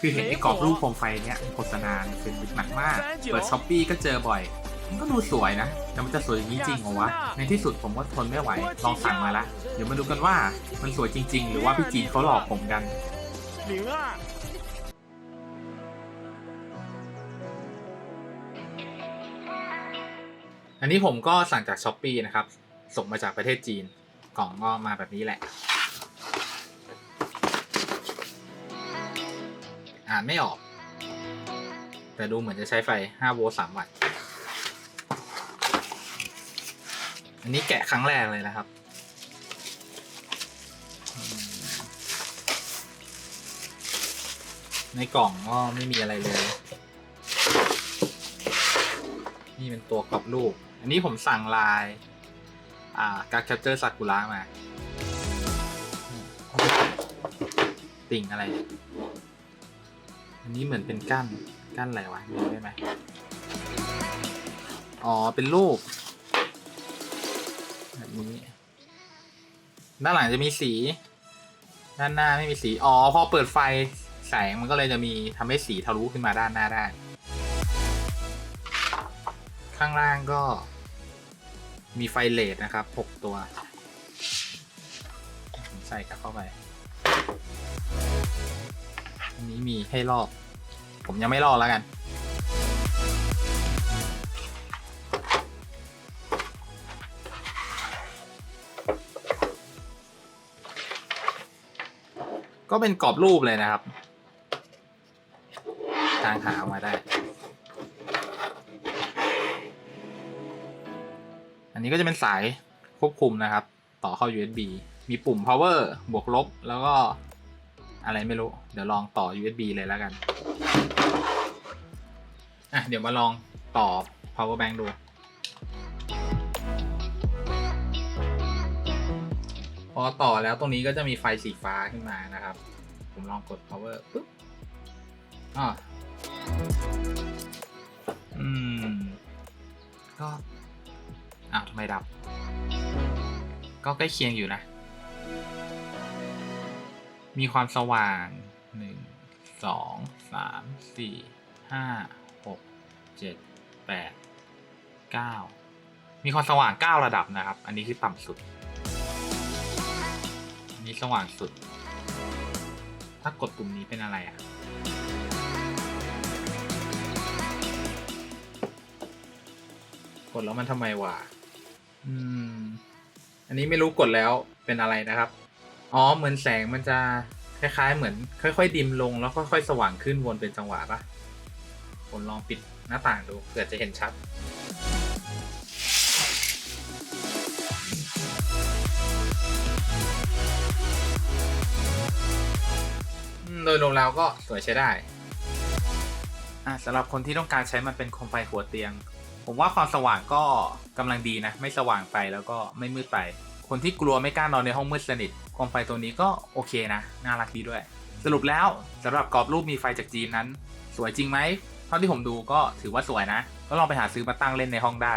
คือเห็นไอ้กรอบรูปโคมไฟเนี่ยโฆษณาในเฟซบุ๊กหนักมาก เปิดช้อปปี้ก็เจอบ่อยมันก็ดูสวยนะแต่มันจะสวยอย่างนี้จริงเหรอวะ ในที่สุดผมก็ทนไม่ไหว ลองสั่งมาละ เดี๋ยวมาดูกันว่ามันสวยจริง ๆ หรือว่าพี่จีนเขาหลอกผมกัน零啊，อันนี้ผมก็สั่งจากช้อปปีนะครับ ส่งมาจากประเทศจีน กล่องก็มาแบบนี้แหละ อ่านไม่ออก แต่ดูเหมือนจะใช้ไฟ 5 โวลต์3วัตต์ อันนี้แกะครั้งแรกเลยนะครับ ในกล่องก็ไม่มีอะไรเลย นี่เป็นตัวกรอบรูป อันนี้ผมสั่งลายการแคปเจอร์ซากุระมาติ่งอะไรเนี่ย อันนี้เหมือนเป็นก้านก้านอะไรวะดูได้ไหมอ๋อ เป็นรูป แบบนี้ ด้านหลังจะมีสี ด้านหน้าไม่มีสี อ๋อ พอเปิดไฟแสงมันก็เลยจะมีทำให้สีทะลุขึ้นมาด้านหน้าได้ ข้างล่างก็ มีไฟเลดนะครับ 6 ตัว ใส่กลับเข้าไป อันนี้มีให้ลอก ผมยังไม่ลอกแล้วกัน ก็เป็นกรอบรูปเลยนะครับ ทางหาออกมาได้ อันนี้ก็จะเป็นสายควบคุมนะครับ ต่อเข้า USB มีปุ่ม power บวกลบ แล้วก็ อะไรไม่รู้ เดี๋ยวลองต่อ USB เลยแล้วกัน อะ เดี๋ยวมาลองต่อ power bank ดู พอต่อแล้วตรงนี้ก็จะมีไฟสีฟ้าขึ้นมานะครับ ผมลองกด power ปุ๊บอ่าอืม ก็อ้าวทำไมดับ ก็ใกล้เคียงอยู่นะ มีความสว่างหนึ่งสองสามสี่ห้าหกเจ็ดแปดเก้ามีความสว่างเก้าระดับนะครับ อันนี้คือต่ำสุดอันนี้สว่างสุด ถ้ากดปุ่มนี้เป็นอะไรอะกดแล้วมันทำไมวะอืม อันนี้ไม่รู้กดแล้วเป็นอะไรนะครับ อ๋อเหมือนแสงมันจะคล้าย ๆ เหมือน ค่อย ๆ ดิมลงแล้วค่อยๆสว่างขึ้นวนเป็นจังหวะปะผมลองปิดหน้าต่างดูเผื่อจะเห็นชัด โดยรวมแล้วก็สวยใช้ได้อะสำหรับคนที่ต้องการใช้มันเป็นโคมไฟหัวเตียง ผมว่าความสว่างก็กำลังดีนะ ไม่สว่างไปแล้วก็ไม่มืดไป คนที่กลัวไม่กล้านอนในห้องมืดสนิท โคมไฟตัวนี้ก็โอเคนะ น่ารักดีด้วย สรุปแล้วสำหรับกรอบรูปมีไฟจากจีนนั้น สวยจริงไหมเท่าที่ผมดูก็ถือว่าสวยนะ ก็ลองไปหาซื้อมาตั้งเล่นในห้องได้